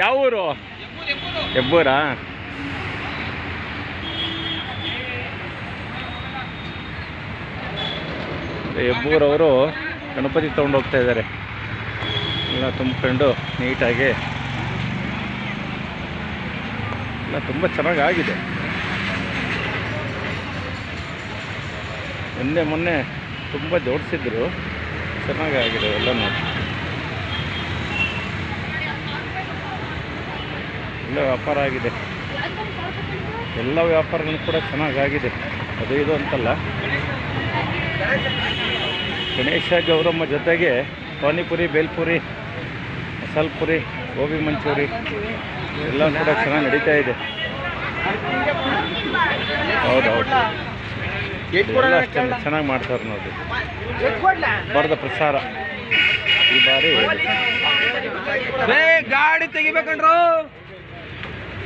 ಯಾವ ಊರು ಹೆಬ್ಬೂರಾ ಹೆಬ್ಬೂರವರು ಗಣಪತಿ ತೊಗೊಂಡು ಹೋಗ್ತಾ ಇದ್ದಾರೆ. ಎಲ್ಲ ತುಂಬಿಕೊಂಡು ನೀಟಾಗಿ. ಎಲ್ಲ ತುಂಬ ಚೆನ್ನಾಗಿ ಆಗಿದೆ ಹಿಂದೆ ಮೊನ್ನೆ ತುಂಬ ಜೋಡಿಸಿದ್ರು. ಚೆನ್ನಾಗಾಗಿದೆ ಎಲ್ಲನೂ. ಎಲ್ಲ ವ್ಯಾಪಾರ ಆಗಿದೆ. ಎಲ್ಲ ವ್ಯಾಪಾರಗಳು ಕೂಡ ಚೆನ್ನಾಗಾಗಿದೆ. ಅದು ಇದು ಅಂತಲ್ಲ. ಗಣೇಶ, ಗೌರಮ್ಮ ಜೊತೆಗೆ ಪಾನಿಪುರಿ, ಬೇಲ್ಪುರಿ ಮಸಾಲ ಪುರಿ ಗೋಬಿ ಮಂಚೂರಿ ಎಲ್ಲ ಕೂಡ ಚೆನ್ನಾಗಿ ನಡೀತಾ ಇದೆ. ಹೌದೌದು. ಎಲ್ಲ ಚೆನ್ನಾಗಿ ಮಾಡ್ತಾರೆ ನೋಡಿ. ಬರದ ಪ್ರಸಾರ. ಈ ಬಾರಿ ಗಾಡಿ ತೆಗಿಬೇಕಂಡ್ರು